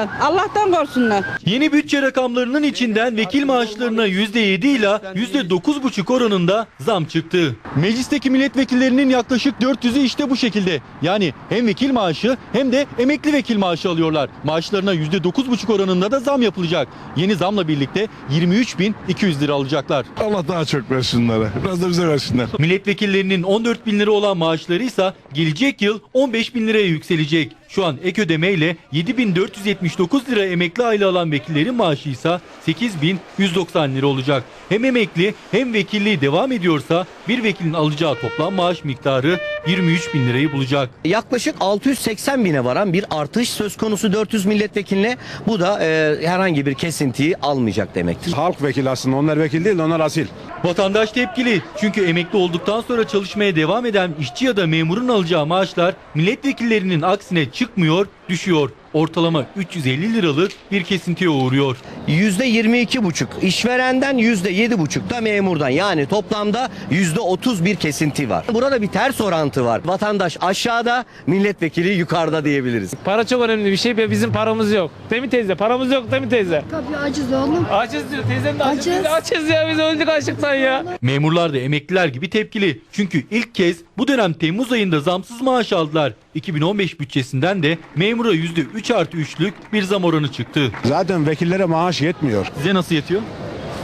Allah'tan korsunlar. Yeni bütçe rakamlarının içinden vekil maaşlarına %7 ile %9,5 oranında zam çıktı. Meclisteki milletvekillerinin yaklaşık 400'ü işte bu şekilde. Yani hem vekil maaşı hem de emekli vekil maaşı alıyorlar. Maaşlarına %9,5 oranında da zam yapılacak. Yeni zamla birlikte 23.200 lira alacaklar. Allah daha çok versin onlara. Biraz da bize versinler. Milletvekillerinin 14 bin lira olan maaşları ise gelecek yıl 15 bin liraya yükselecek. Şu an ek ödemeyle 7479 lira emekli aile alan vekillerin maaşı ise 8190 lira olacak. Hem emekli hem vekilliği devam ediyorsa bir vekilin alacağı toplam maaş miktarı 23 bin lirayı bulacak. Yaklaşık 680 bine varan bir artış söz konusu 400 milletvekiline. Bu da e, herhangi bir kesintiyi almayacak demektir. Halk vekili aslında. Onlar vekil değil, onlar asil. Vatandaş tepkili. Çünkü emekli olduktan sonra çalışmaya devam eden işçi ya da memurun alacağı maaşlar milletvekillerinin aksine çıkmıyor, düşüyor. Ortalama 350 liralık bir kesintiye uğruyor. %22,5 işverenden %7,5 da memurdan yani toplamda %30 bir kesinti var. Burada bir ters orantı var. Vatandaş aşağıda, milletvekili yukarıda diyebiliriz. Para çok önemli bir şey ve bizim paramız yok. Değil mi teyze? Paramız yok değil mi teyze? Tabii aciz oğlum. Açız diyor. Teyzem de açız. Açız. Biz açız ya biz öldük açlıktan ya. Memurlar da emekliler gibi tepkili. Çünkü ilk kez bu dönem Temmuz ayında zamsız maaş aldılar. 2015 bütçesinden de memura %3 artı 3'lük bir zam oranı çıktı. Zaten vekillere maaş yetmiyor. Size nasıl yetiyor?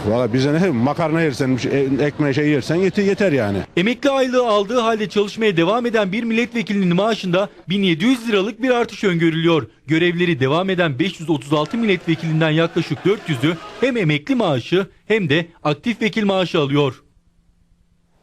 Valla bize ne makarna yersen, e, ekmeğe şey yersen yeter, yeter yani. Emekli aylığı aldığı halde çalışmaya devam eden bir milletvekilinin maaşında 1700 liralık bir artış öngörülüyor. Görevleri devam eden 536 milletvekilinden yaklaşık 400'ü hem emekli maaşı hem de aktif vekil maaşı alıyor.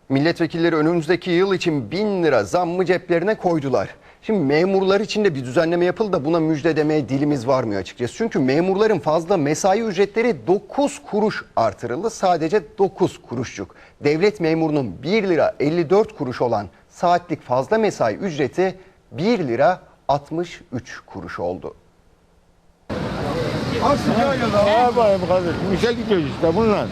Milletvekilleri önümüzdeki yıl için 1000 lira zammı ceplerine koydular. Şimdi memurlar için de bir düzenleme yapıldı da buna müjde demeye dilimiz varmıyor açıkçası. Çünkü memurların fazla mesai ücretleri 9 kuruş artırıldı. Sadece 9 kuruşçuk. Devlet memurunun 1 lira 54 kuruş olan saatlik fazla mesai ücreti 1 lira 63 kuruş oldu. İşe gidiyoruz işte bununla.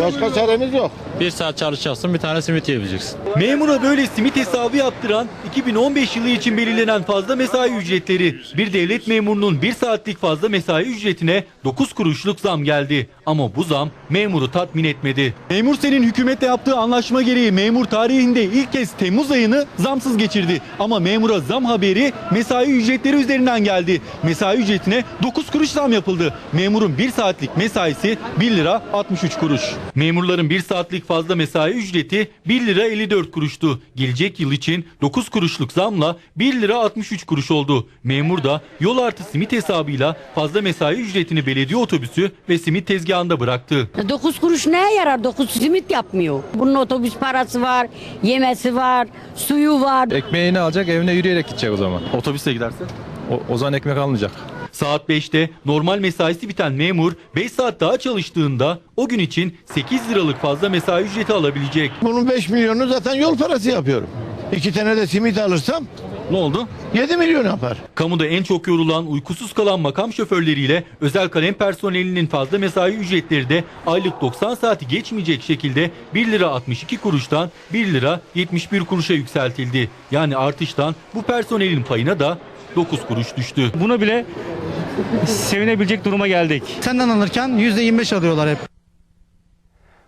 Başka çaremiz yok. Bir saat çalışacaksın bir tane simit yiyebileceksin. Memura böyle simit hesabı yaptıran 2015 yılı için belirlenen fazla mesai ücretleri. Bir devlet memurunun bir saatlik fazla mesai ücretine 9 kuruşluk zam geldi. Ama bu zam memuru tatmin etmedi. Memur senin hükümetle yaptığı anlaşma gereği memur tarihinde ilk kez Temmuz ayını zamsız geçirdi. Ama memura zam haberi mesai ücretleri üzerinden geldi. Mesai ücretine 9 kuruş zam yapıldı. Memurun bir saatlik mesaisi 1 lira 63 kuruş. Memurların bir saatlik fazla mesai ücreti 1 lira 54 kuruştu. Gelecek yıl için 9 kuruşluk zamla 1 lira 63 kuruş oldu. Memur da yol artı simit hesabıyla fazla mesai ücretini belediye otobüsü ve simit tezgahında bıraktı. 9 kuruş neye yarar? 9 simit yapmıyor. Bunun otobüs parası var, yemesi var, suyu var. Ekmeğini alacak evine yürüyerek gidecek o zaman. Otobüse giderse? O, o zaman ekmek almayacak. Saat 5'te normal mesaisi biten memur 5 saat daha çalıştığında o gün için 8 liralık fazla mesai ücreti alabilecek. Bunun 5 milyonu zaten yol parası yapıyorum. İki tane de simit alırsam Ne oldu? 7 milyon yapar. Kamuda en çok yorulan, uykusuz kalan makam şoförleriyle özel kalem personelinin fazla mesai ücretleri de aylık 90 saati geçmeyecek şekilde 1 lira 62 kuruştan 1 lira 71 kuruşa yükseltildi. Yani artıştan bu personelin payına da 9 kuruş düştü. Buna bile sevinebilecek duruma geldik. Senden alırken %25 alıyorlar hep.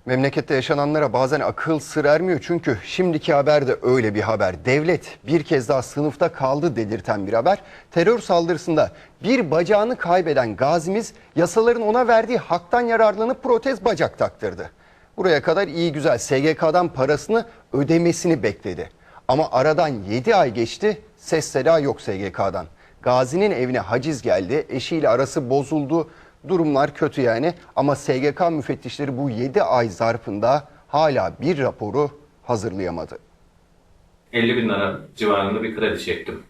Memlekette yaşananlara bazen akıl sır ermiyor çünkü şimdiki haber de öyle bir haber. Devlet bir kez daha sınıfta kaldı dedirten bir haber. Terör saldırısında bir bacağını kaybeden gazimiz yasaların ona verdiği haktan yararlanıp protez bacak taktırdı. Buraya kadar iyi güzel SGK'dan parasını ödemesini bekledi. Ama aradan 7 ay geçti ses seda yok SGK'dan. Gazi'nin evine haciz geldi, eşiyle arası bozuldu. Durumlar kötü yani ama SGK müfettişleri bu 7 ay zarfında hala bir raporu hazırlayamadı. 50 bin lira civarında bir kredi çektim.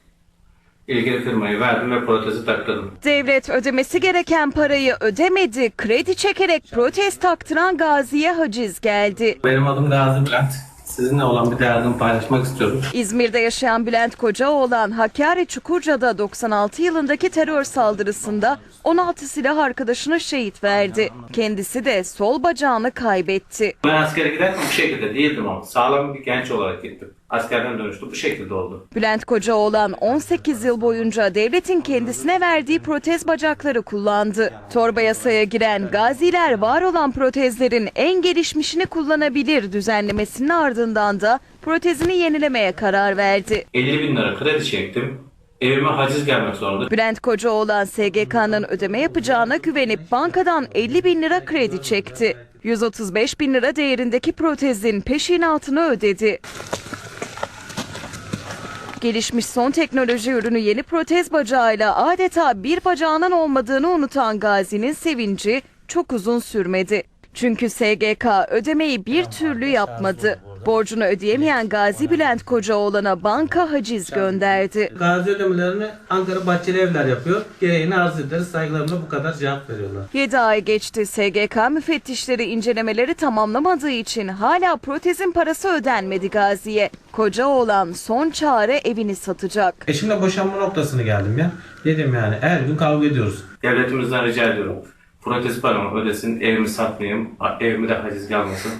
İlgili firmayı verdim ve protezi taktırdım. Devlet ödemesi gereken parayı ödemedi. Kredi çekerek protest taktıran Gazi'ye haciz geldi. Benim adım Gazi Bülent. Sizinle olan bir derdimi paylaşmak istiyorum. İzmir'de yaşayan Bülent Kocaoğlan Hakkari Çukurca'da 96 yılındaki terör saldırısında 16 silah arkadaşına şehit verdi. Kendisi de sol bacağını kaybetti. Ben askere giderken bu şekilde değildim ama sağlam bir genç olarak gittim. Askerden dönüştü. Bu şekilde oldu. Bülent Kocaoğlan 18 yıl boyunca devletin kendisine verdiği protez bacakları kullandı. Torba yasaya giren gaziler var olan protezlerin en gelişmişini kullanabilir düzenlemesinin ardından da protezini yenilemeye karar verdi. 50 bin lira kredi çektim. Evime haciz gelmek zorunda. Bülent Kocaoğlan SGK'nın ödeme yapacağına güvenip bankadan 50 bin lira kredi çekti. 135 bin lira değerindeki protezin peşinatını ödedi. Gelişmiş son teknoloji ürünü yeni protez bacağıyla adeta bir bacağının olmadığını unutan Gazi'nin sevinci çok uzun sürmedi. Çünkü SGK ödemeyi bir türlü yapmadı. Borcunu ödeyemeyen Gazi Bülent Kocaoğlan'a banka haciz gönderdi. Gazi ödemelerini Ankara Bahçeli Evler yapıyor. Gereğini arz ederiz. Saygılarımla bu kadar cevap veriyorlar. 7 ay geçti. SGK müfettişleri incelemeleri tamamlamadığı için hala protezin parası ödenmedi Gazi'ye. Koca oğlan son çare evini satacak. Eşimle boşanma noktasını geldim ya. Dedim yani her gün kavga ediyoruz. Devletimizden rica ediyorum. Protez paramı ödesin, evimi satmayayım, evime de haciz gelmesin.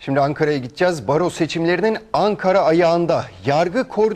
Şimdi Ankara'ya gideceğiz. Baro seçimlerinin Ankara ayağında yargı koordinatörü